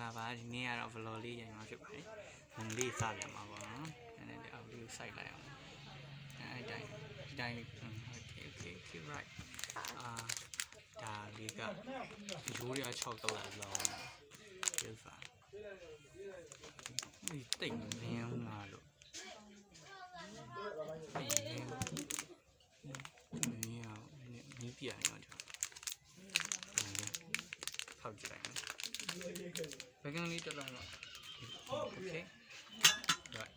္ဂလာပါဒီနေ့ကတော့ vlog လေးရိုက်မှာဖြစ်ပါတယ်။ဝင်လေးစပြန်မှာပေါ့နော်။အဲ့ဒါအောက်လေးကိုစိုက်လိုက်အောင်။အဲ့တိုင်းဒီတိုင်းလေး okay okay okay right အာဒါလေးကရိုးရ6တော့လောက်လောဒီဖာဒီတိတ်မင်းမှာလို့ဒီမင်းမင်းအောင်မီးပြရအောင်ကြောဖောက်ကြည့်လိုက်နော် ဘယ်ကလေးတက်တော့မှာโอเค right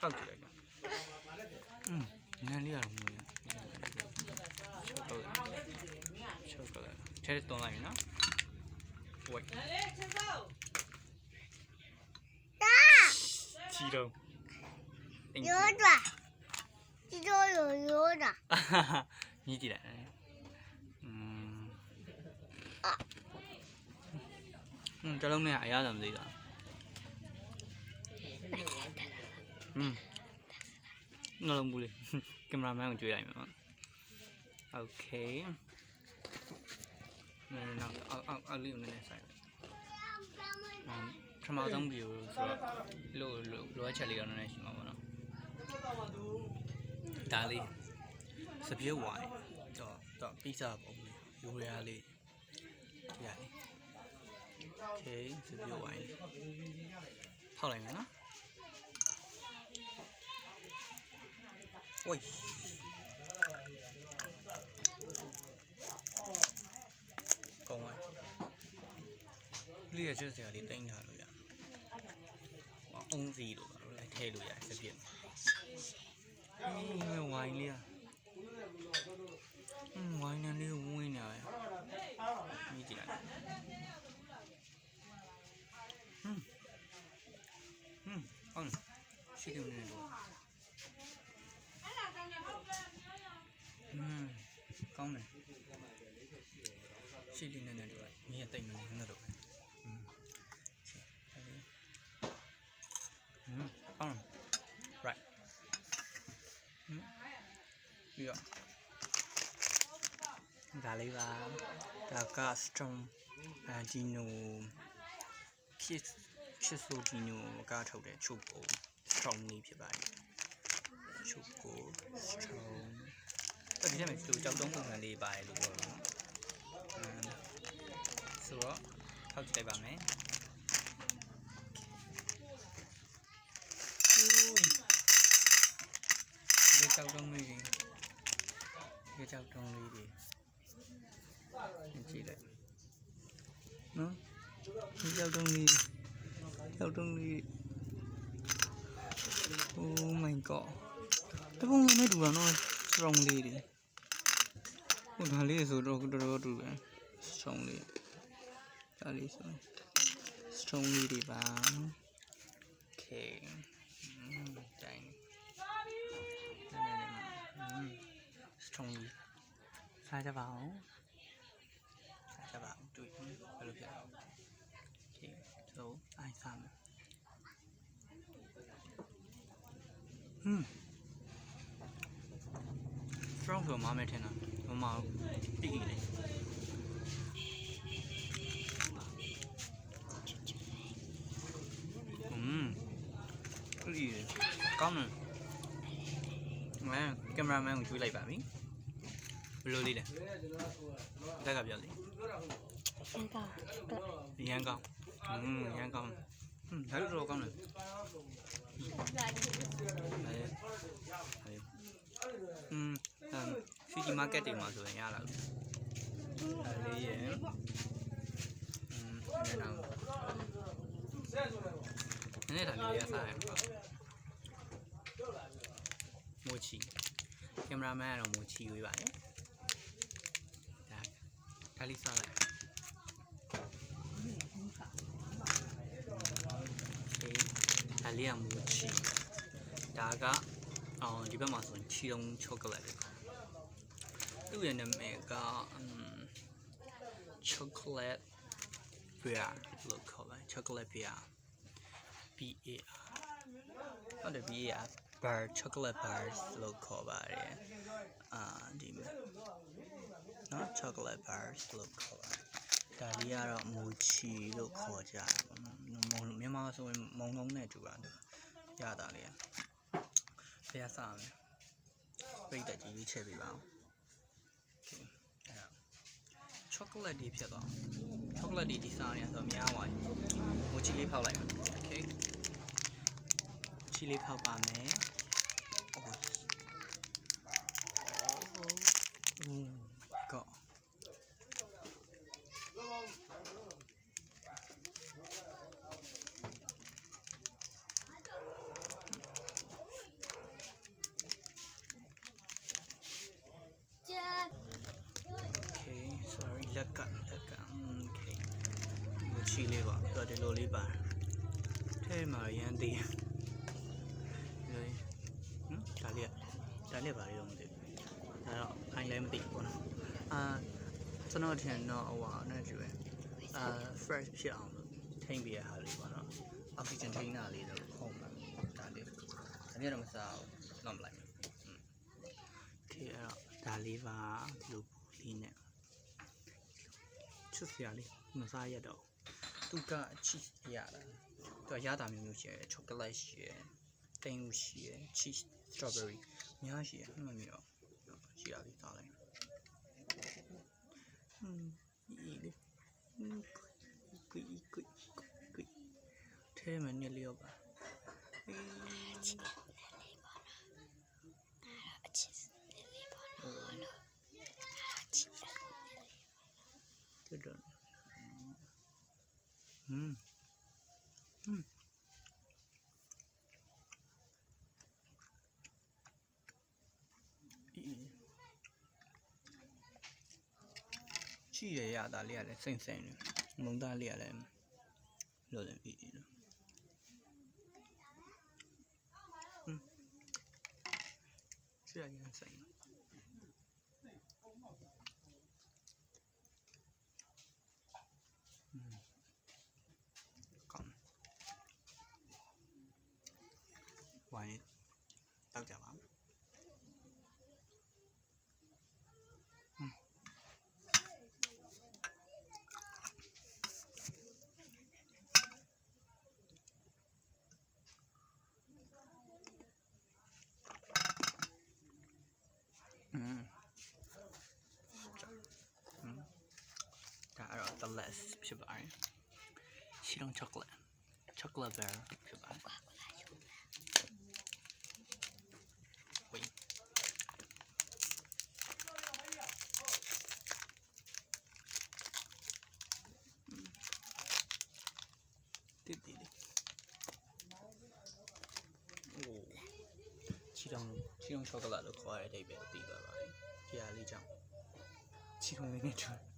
ဖောက်ကြည့်လိုက်ပါอืมနန်းလေးရအောင်မလို့ရဟုတ်ချုပ်ကြတယ်ထဲတွန်းလိုက်ပြီနော်ဝိုက်ချီတော့ရိုးတာချီတော့ရိုးတာညီကြည့်လိုက် อืมတလုံးနဲ့အရသာမသိတာอืมနှလုံးဘူးလေးကင်မရာမန်ကိုကြွေးလိုက်မှာโอเคနော်နော်အောက်အောက်အောက်လေးကိုနည်းနည်းဆိုင်อืมပထမဆုံးဗီဒီယိုဆိုတော့လိုလိုလိုအပ်ချက်လေးတော့နည်းနည်းရှိမှာပေါ့နော်ဒါလေး စပြည့်ဝိုင်းတော့တော့ပိဇာပုံလေးယူရလေး Dạ. Thế review của anh. Thao này nữa Ui. Còn rồi Lìa chưa sửa đến tinh nào rồi ạ. Ông gì đủ lại thề đủ lại sẽ biển Nhiều ngoài anh Lìa Ngoài anh là ရှိတယ်နေလို့อืมကောင်းတယ်ရှိလေးနေနေတော့မြည်တိတ်မနေနေတော့อืมอืมကောင်း right อืมပြီးတော့ ဒါလေးပါဒါက strong အဲဒီနိုဖြစ်ဖြစ်ဆိုဒီနိုကထုတ်တဲ့ချုပ်ကို strong လေးဖြစ်ပါတယ်ချုပ်ကို strong အဲ့ဒီထဲမှာဒီလိုကြောက်တုံးပုံစံလေးပါတယ်လို့ပြောလို့အမ်ဆိုတော့ထောက်ကြည့်လိုက်ပါမယ်ဒီကြောက်တုံးလေးတွေဒီကြောက်တုံးလေးတွေကြည့်လိုက်နော်ဒီကြောက်တုံးလေးကြောက်တုံးလေး Oh my god တပုံနဲ့တူတာနော် strong လေးတွေဟိုဒါလေးဆိုတော့တော်တော်တူတယ် strong လေးဒါလေးဆို strong လေးတွေပါ okay တိုင်းနာနာနာ strong လေးစားကြပါအောင်စားကြပါအောင်တွေ့ဘယ်လိုပြအောင် okay so အိုင်စားမယ် อืม strong ဆိုမှမထင်တာမမတိကြီးလေးอืมတိကြီးကောင်းတယ်အဲကင်မရာမန်ကိုကျွေးလိုက်ပါပြီဘယ်လိုလေးလဲတက်ကပြောလေရန်ကောင်းရန်ကောင်းอืมရန်ကောင်းဟွန်းဒါတော့ကောင်းတယ် อืมအမ်စီတီမားကတ်တွေမှာဆိုရင်ရလာလို့အဲလေးရယ်อืมနည်းနည်းတော့နည်းနည်းဒါလေးရစားရပါမိုချီကင်မရာမန်ကတော့မိုချီဝေးပါတယ်ဒါဒါလေးစားလိုက် ဒါလေးကမူချီဒါကအော်ဒီဘက်မှာဆိုရင်ချီတုံးချောကလက်ပဲသူ့ရဲ့နာမည်ကအမ် chocolate bear လို့ခေါ်ပါတယ် chocolate bear B A R ဟုတ်တယ် B A R bar chocolate bars လို့ခေါ်ပါတယ်အာဒီမှာနော် chocolate bars လို့ခေါ်ပါတယ်ဒါလေးကတော့မူချီလို့ခေါ်ကြတယ် ပေါ့နော်မုံမြန်မာဆိုရင်မုံလုံးနဲ့တူတာရတာလေးอ่ะဖះစားမယ်ပြိတ္တကြီးလေးချက်ပေးပါအောင်အဲ့ဒါ chocolate ဒီဖြစ်သွား chocolate ဒီဒီစားနေဆိုများသွားပြီမူချီလေးဖောက်လိုက်မယ် okay ချီလေးဖောက်ပါမယ် Oh, God. Okay, sorry, လက်ကလက်က okay ရှိလေးပေါ့သူကဒီလိုလေးပါထဲမှာရမ်းသေးတယ်ဒီလိုနော်ဒါလေးကဒါလေးပါလေးတော့မသိဘူးဒါတော့အိုင်လည်းမသိဘူးပေါ့နော်အာကျွန်တော်ထင်တော့ဟိုဟာနဲ့ကျွေးအာ fresh ဖြစ်အောင်လို့ထိမ့်ပြရတာလေးပေါ့နော် oxygen ထိန်းတာလေးတော့ဟုတ်မှာဒါလေးဒါမျိုးတော့မစားဘူးတော့မလိုက်ဘူးဒီအဲ့တော့ဒါလေးပါဘလူးလေးနဲ့ချွတ်စရာလေးမစားရတော့ သူက cheese ရတာသူကရတာမျိုးမျိုးရှိရယ် chocolate ရှိရယ်တိမ်ဦးရှိရယ် cheese strawberry အများရှိရယ်မှမမျိုးရှိရပြီသားလိုက်ဟွန်းဒီလေဟွန်းကွီကွီကွီထဲမှာညလျောပါအေးအချစ်နေလေးပါနော်အချစ်တ က်တော့ဟွန်းဟွန်းအေးချီရရတာလေးကလည်းစိမ့်စိမ့်နေမုံသားလေးကလည်းလို့လည်းအေးအေးလို့ဟွန်းချီရရစိမ့် ဒါအဲ့တော့ the less ဖြစ်ပါတယ်ရှိတော့ chocolate chocolate bear ဖြစ်ပါတယ်ဝေးတိတိလေးโอ้ချီတောင်ချီတောင် chocolate လို့ခေါ်ရတဲ့အဓိပ္ပာယ်ကိုသိသွားပါပြီ။ကြာလေးကြောင့်ချီတောင်လေးနဲ့တူ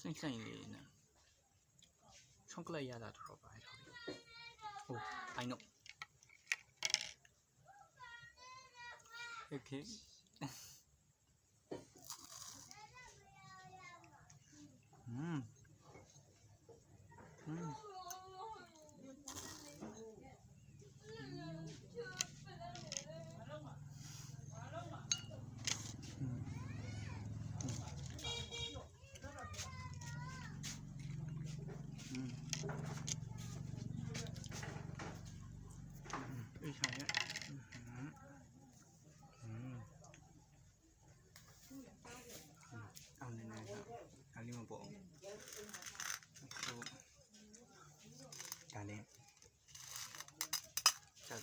sen sen Chocolate yada drop, I tell you. Oh, I know. Okay. mm. Mm.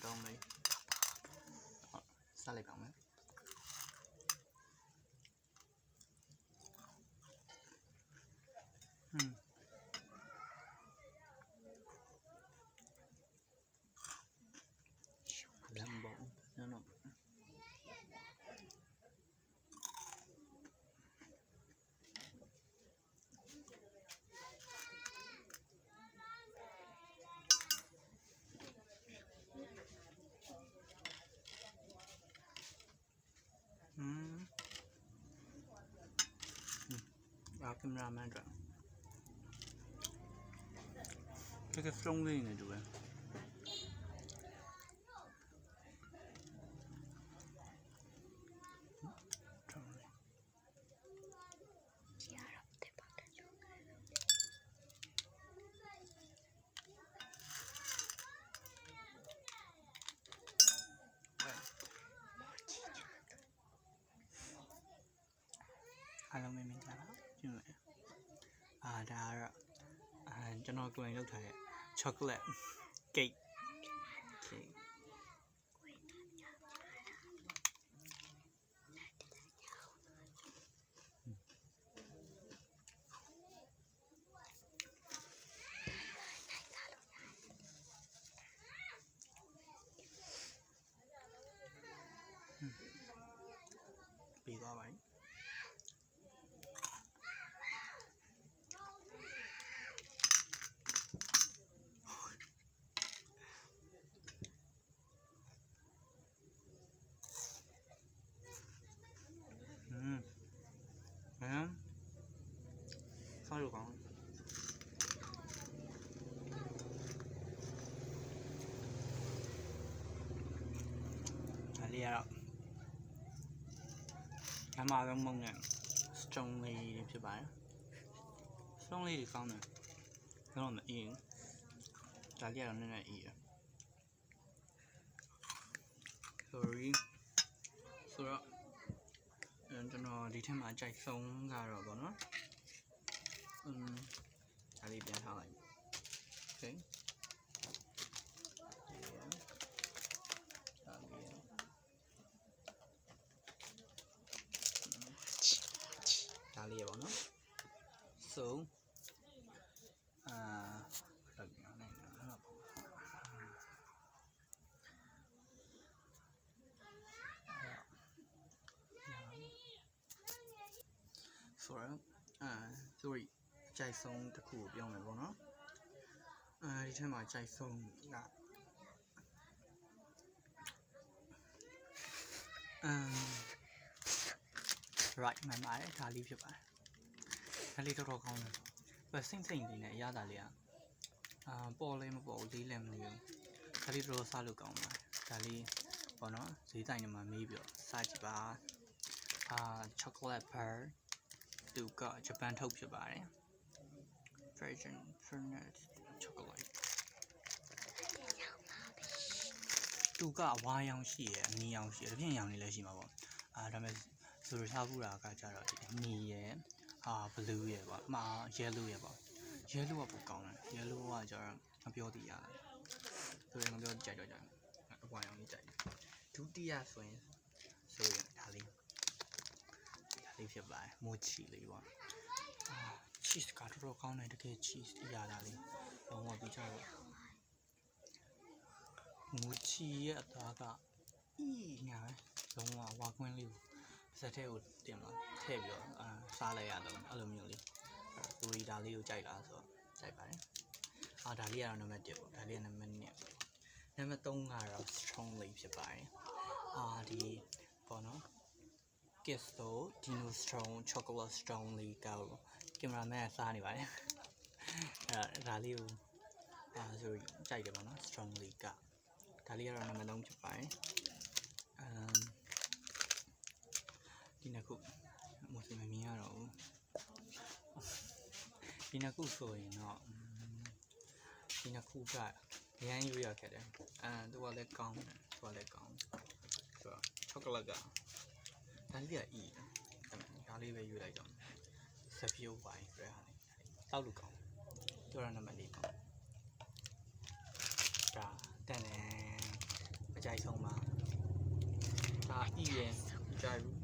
သုံးလေးဟုတ်ဆက်လိုက်ပါမယ်ဟွန်း ကင်မရာမန်အတွက်တကယ် strong လေးနေတူပဲဒီကတော့ တက်ပါတယ်ကျော်အားလုံးမင်္ဂလာပါပြုမယ်အာဒါကတော့အာကျွန်တော်ကိုယ်တိုင်လုပ်ထားတဲ့ chocolate cake cake ပြီးသွားပါပြီอืมဟမ် စားလို့ကောင်းဒါလေးကတော့အမှားဆုံးမုံနဲ့ strong လေးတွေဖြစ်ပါတယ် strong လေးတွေကောင်းတယ်ကျွန်တော်မအင်းဒါလေးကတော့နည်းနည်းအီးရ sorry ဆိုတော့အဲကျွန်တော်ဒီထက်မှာကြိုက်ဆုံးကတော့ဗောနော် อืมဒါလေးပြန်ထားလိုက် okay ဒါလေးရဒါလေးရပါတော့ so အာလောက်ပြန်နေ နော်ဆိုတော့အာ sorry အကြိုက်ဆုံးတစ်ခုကိုပြောမယ်ပေါ့နော်အာဒီထဲမှာအကြိုက်ဆုံးကအမ် right မှန်ပါတယ်ဒါလေးဖြစ်ပါတယ်ဒါလေးတော်တော်ကောင်းတယ်ပဲစိမ့်စိမ့်လေးနဲ့အရသာလေးอ่ะအာပေါ်လေးမပေါ်ဘူးလေးလည်းမလေးဘူးဒါလေးတော်တော်စားလို့ကောင်းပါတယ်ဒါလေးပေါ့နော်ဈေးတိုင်းထဲမှာမေးပြီးတော့စားကြည့်ပါအာ chocolate bar သူကဂျပန်ထုတ်ဖြစ်ပါတယ် Virgin Furnace chocolate သူကအဝါရောင်ရှိရယ်အနီရောင်ရှိရယ်တစ်ပြင်ရောင်လေးလည်းရှိမှာပေါ့အာဒါပေမဲ့ဆိုရထားဘူးတာကကြတော့ဒီအနီရယ်အာ blue ရယ်ပေါ့အမှာ yellow ရယ်ပေါ့ yellow ကပိုကောင်းတယ် yellow ကကြတော့မပြောတည်ရတယ်ဆိုရင်မပြောကြိုက်တော့ကြိုက်အဝါရောင်လေးကြိုက်တယ်ဒုတိယဆိုရင်ဆိုရင်ဒါလေးဒါလေးဖြစ်ပါတယ် mochi လေးပေါ့အာ cheese ကတော်တော်ကောင်းတယ်တကယ် cheese အရာဒါလေးလုံးဝပြီးကြတော့မူချီရဲ့အသားကအီးညာပဲလုံးဝဝါခွင်းလေးကိုစက်ထဲကိုတင်လာထည့်ပြီးတော့အာစားလိုက်ရတယ်အဲ့လိုမျိုးလေးသူရီဒါလေးကိုကြိုက်လားဆိုတော့ကြိုက်ပါတယ်အာဒါလေးကတော့နံပါတ်1ပေါ့ဒါလေးကနံပါတ်2နံပါတ်3ကတော့ strong လေးဖြစ်ပါတယ်အာဒီပေါ့နော် kiss တော့ dino strong chocolate strong လေးကော ကင်မရာမန်ကစားနေပါတယ်အဲ့ဒါလေးကိုအာဆိုကြိုက်တယ်ပေါ့နော် strong လေးကဒါလေးကတော့နံပါတ်3ဖြစ်ပါတယ်အမ်ဒီနှစ်ခုမွတ်စလင်မမြင်ရတော့ဘူးဒီနှစ်ခုဆိုရင်တော့အမ်ဒီနှစ်ခုကရမ်းရွေးရခဲ့တယ်အဲသူကလည်းကောင်းတယ်သူကလည်းကောင်းဆိုတော့ chocolate ကဒါလေးကအီးဒါလေးပဲရွေးလိုက်တော့ စပြိုးပိုင်းဆိုတဲ့ဟာလေးတောက်လို့ကောင်းသူကနံပါတ်4ကောင်းဒါတန်တယ်အကြိုက်ဆုံးပါဒါအီးရဲ့အကြိုက်ဘူး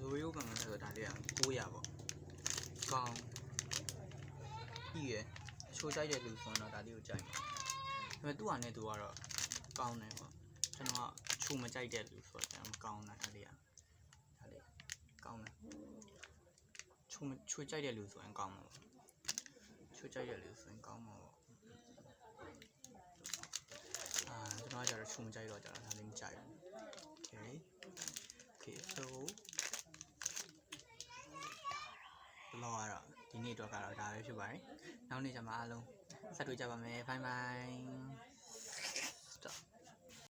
ဇိုရိုးကမှဆိုတော့ဒါလေးက900ပေါ့ကောင်းအီးရဲ့ချိုးကြိုက်တဲ့လူဆိုတော့ဒါလေးကိုကြိုက်မှာဒါပေမဲ့သူ့ဟာနဲ့သူကတော့ကောင်းတယ်ပေါ့ကျွန်တော်ကချိုးမကြိုက်တဲ့လူဆိုတော့မကောင်းနိုင်အဲ့လေးကဒါလေးကောင်းတယ် ချိုးမချိုးကြိုက်တဲ့လူဆိုရင်ကောင်းမှာပေါ့ချိုးကြိုက်တဲ့လူဆိုရင်ကောင်းမှာပေါ့အာကျွန်တော်ကကြတော့ချုံကြိုက်တော့ကြတာဒါလေးမကြိုက်ဘူး Okay Okay so ဘောကတော့ဒီနေ့တော့ကတော့ဒါပဲဖြစ်ပါတယ်နောက်နေ့ကျမှအားလုံးဆက်တွေ့ကြပါမယ်ဘိုင်ဘိုင်